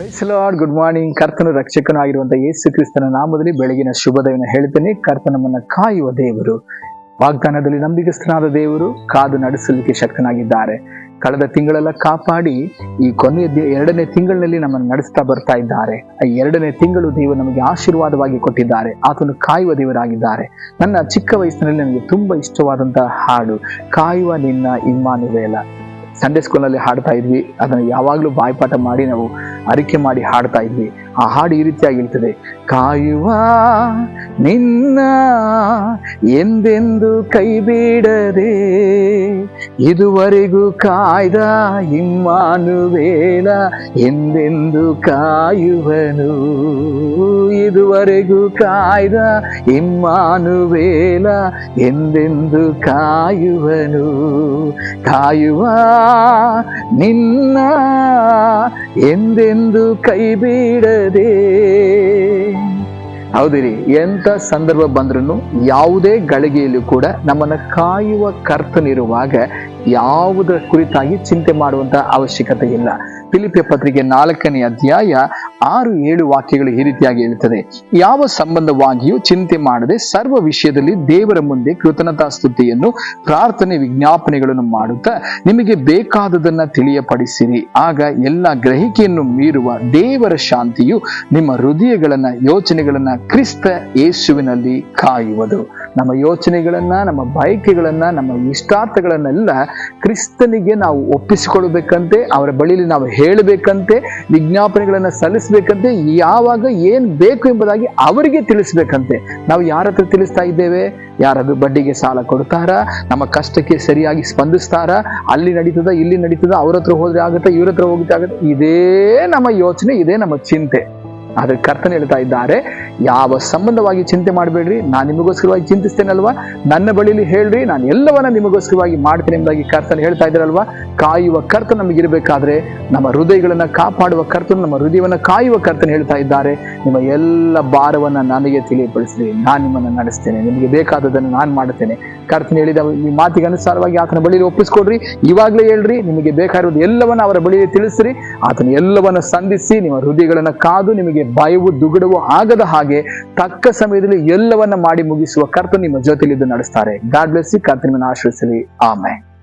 Lord good morning ಕರ್ತನ ರಕ್ಷಕನೂ ಆಗಿರುವಂತಹ ಯೇಸು ಕ್ರಿಸ್ತನ ನಾಮದಲ್ಲಿ ಬೆಳಗಿನ ಶುಭದಯನ ಹೇಳ್ತೇನೆ. ಕರ್ತನಮ್ಮನ್ನ ಕಾಯುವ ದೇವರು, ವಾಗ್ದಾನದಲ್ಲಿ ನಂಬಿಕಸ್ಥನಾದ ದೇವರು, ಕಾದು ನಡೆಸಲಿಕ್ಕೆ ಶಕ್ತನಾಗಿದ್ದಾರೆ. ಕಳೆದ ತಿಂಗಳೆಲ್ಲ ಕಾಪಾಡಿ ಈ ಕೊನೆಯ ಎರಡನೇ ತಿಂಗಳಿನಲ್ಲಿ ನಮ್ಮನ್ನು ನಡೆಸ್ತಾ ಬರ್ತಾ ಇದ್ದಾರೆ. ಆ ಎರಡನೇ ತಿಂಗಳು ದೇವರು ನಮಗೆ ಆಶೀರ್ವಾದವಾಗಿ ಕೊಟ್ಟಿದ್ದಾರೆ. ಆತನು ಕಾಯುವ ದೇವರಾಗಿದ್ದಾರೆ. ನನ್ನ ಚಿಕ್ಕ ವಯಸ್ಸಿನಲ್ಲಿ ನನಗೆ ತುಂಬಾ ಇಷ್ಟವಾದಂತಹ ಹಾಡು, ಕಾಯುವ ನಿನ್ನ ಇಮ್ಮಾನುವೇಲ. ಸಂಡೇ ಸ್ಕೂಲ್ನಲ್ಲಿ ಹಾಡ್ತಾ ಇದ್ವಿ. ಅದನ್ನು ಯಾವಾಗಲೂ ಬಾಯ್ಪಾಠ ಮಾಡಿ ನಾವು ಅರಿಕೆ ಮಾಡಿ ಹಾಡ್ತಾ ಇದ್ವಿ. ಆ ಹಾಡು ಈ ರೀತಿಯಾಗಿರ್ತದೆ ಕಾಯುವ ನಿನ್ನ ಎಂದೆಂದು ಕೈ ಬಿಡದೆ, ಇದುವರೆಗೂ ಕಾಯ್ದ ಇಮ್ಮಾನುವೇಲ ಎಂದೆಂದು ಕಾಯುವನು, ಇದುವರೆಗೂ ಕಾಯ್ದ ಇಮ್ಮಾನುವೇಲ ಎಂದೆಂದು ಕಾಯುವನು, ಕಾಯುವ ನಿನ್ನ ಎಂದೆಂದು ಕೈ ಬಿಡದೆ ಹೌದಿರಿ ಎಂತ ಸಂದರ್ಭ ಬಂದ್ರೂ ಯಾವುದೇ ಗಳಿಗೆಯಲ್ಲೂ ಕೂಡ ನಮ್ಮನ್ನ ಕಾಯುವ ಕರ್ತನಿರುವಾಗ ಯಾವುದರ ಕುರಿತಾಗಿ ಚಿಂತೆ ಮಾಡುವಂತ ಅವಶ್ಯಕತೆ ಇಲ್ಲ. ಫಿಲಿಪಿಯ ಪತ್ರಿಕೆ ನಾಲ್ಕನೇ ಅಧ್ಯಾಯ ಆರು ಏಳು ವಾಕ್ಯಗಳು ಈ ರೀತಿಯಾಗಿ ಹೇಳುತ್ತದೆ. ಯಾವ ಸಂಬಂಧವಾಗಿಯೂ ಚಿಂತೆ ಮಾಡದೆ ಸರ್ವ ವಿಷಯದಲ್ಲಿ ದೇವರ ಮುಂದೆ ಕೃತಜ್ಞತಾ ಸ್ತುತಿಯನ್ನು ಪ್ರಾರ್ಥನೆ ವಿಜ್ಞಾಪನೆಗಳನ್ನು ಮಾಡುತ್ತಾ ನಿಮಗೆ ಬೇಕಾದುದನ್ನ ತಿಳಿಯಪಡಿಸಿರಿ. ಆಗ ಎಲ್ಲ ಗ್ರಹಿಕೆಯನ್ನು ಮೀರುವ ದೇವರ ಶಾಂತಿಯು ನಿಮ್ಮ ಹೃದಯಗಳನ್ನ ಯೋಚನೆಗಳನ್ನ ಕ್ರಿಸ್ತ ಯೇಸುವಿನಲ್ಲಿ ಕಾಯುವುದು. ನಮ್ಮ ಯೋಚನೆಗಳನ್ನ, ನಮ್ಮ ಬಯಕೆಗಳನ್ನ, ನಮ್ಮ ಇಷ್ಟಾರ್ಥಗಳನ್ನೆಲ್ಲ ಕ್ರಿಸ್ತನಿಗೆ ನಾವು ಒಪ್ಪಿಸಿಕೊಳ್ಬೇಕಂತೆ, ಅವರ ಬಳಿಲಿ ನಾವು ಹೇಳಬೇಕಂತೆ, ವಿಜ್ಞಾಪನೆಗಳನ್ನ ಸಲ್ಲಿಸಬೇಕಂತೆ, ಯಾವಾಗ ಏನ್ ಬೇಕು ಎಂಬುದಾಗಿ ಅವರಿಗೆ ತಿಳಿಸ್ಬೇಕಂತೆ. ನಾವು ಯಾರ ಹತ್ರ ತಿಳಿಸ್ತಾ ಇದ್ದೇವೆ? ಯಾರಾದ್ರೂ ಬಡ್ಡಿಗೆ ಸಾಲ ಕೊಡ್ತಾರ? ನಮ್ಮ ಕಷ್ಟಕ್ಕೆ ಸರಿಯಾಗಿ ಸ್ಪಂದಿಸ್ತಾರ? ಅಲ್ಲಿ ನಡೀತದ, ಇಲ್ಲಿ ನಡೀತದ, ಅವ್ರ ಹತ್ರ ಹೋದ್ರೆ ಆಗುತ್ತೆ, ಇವ್ರ ಹತ್ರ ಹೋಗುತ್ತೆ ಆಗುತ್ತೆ? ಇದೇ ನಮ್ಮ ಯೋಚನೆ, ಇದೇ ನಮ್ಮ ಚಿಂತೆ. ಆದ್ರೆ ಕರ್ತನ ಹೇಳ್ತಾ ಇದ್ದಾರೆ ಯಾವ ಸಂಬಂಧವಾಗಿ ಚಿಂತೆ ಮಾಡಬೇಡ್ರಿ? ನಾನು ನಿಮಗೋಸ್ಕರವಾಗಿ ಚಿಂತಿಸ್ತೇನಲ್ವಾ? ನನ್ನ ಬಳಿಲಿ ಹೇಳ್ರಿ, ನಾನು ಎಲ್ಲವನ್ನ ನಿಮಗೋಸ್ಕರವಾಗಿ ಮಾಡ್ತೇನೆ ಎಂಬುದಾಗಿ ಕರ್ತನ ಹೇಳ್ತಾ ಇದ್ದಾರಲ್ವಾ? ಕಾಯುವ ಕರ್ತ ನಮಗಿರಬೇಕಾದ್ರೆ, ನಮ್ಮ ಹೃದಯಗಳನ್ನ ಕಾಪಾಡುವ ಕರ್ತನು, ನಮ್ಮ ಹೃದಯವನ್ನ ಕಾಯುವ ಕರ್ತನ ಹೇಳ್ತಾ ಇದ್ದಾರೆ. ನಿಮ್ಮ ಎಲ್ಲ ಭಾರವನ್ನ ನನಗೆ ತಿಳಿಯಪಡಿಸ್ರಿ. ನಾನು ನಿಮ್ಮನ್ನ ನಡೆಸ್ತೇನೆ. ನಿಮಗೆ ಬೇಕಾದದನ್ನು ನಾನು ಮಾಡುತ್ತೇನೆ ಕರ್ತನ ಹೇಳಿದ ಈ ಮಾತಿಗೆ ಅನುಸಾರವಾಗಿ ಆತನ ಬಳಿಯಲ್ಲಿ ಒಪ್ಪಿಸ್ಕೊಡ್ರಿ. ಇವಾಗಲೇ ಹೇಳ್ರಿ, ನಿಮಗೆ ಬೇಕಾಗಿರೋದು ಎಲ್ಲವನ್ನ ಅವರ ಬಳಿಯಲ್ಲಿ ತಿಳಿಸ್ರಿ. ಆತನ ಎಲ್ಲವನ್ನ ಸಂಧಿಸಿ, ನಿಮ್ಮ ಹೃದಯಗಳನ್ನ ಕಾದು, ನಿಮಗೆ ಭಯವು ದುಗುಡವು ಆಗದ ಹಾಗೆ ತಕ್ಕ ಸಮಯದಲ್ಲಿ ಎಲ್ಲವನ್ನ ಮಾಡಿ ಮುಗಿಸುವ ಕರ್ತ ನಿಮ್ಮ ಜೊತೆಲಿದ್ದು ನಡೆಸ್ತಾರೆ. ಗಾಡ್ ಬ್ಲೆಸ್ ಕರ್ತನ ಆಶ್ರಯಿಸಲಿ ಆಮೆ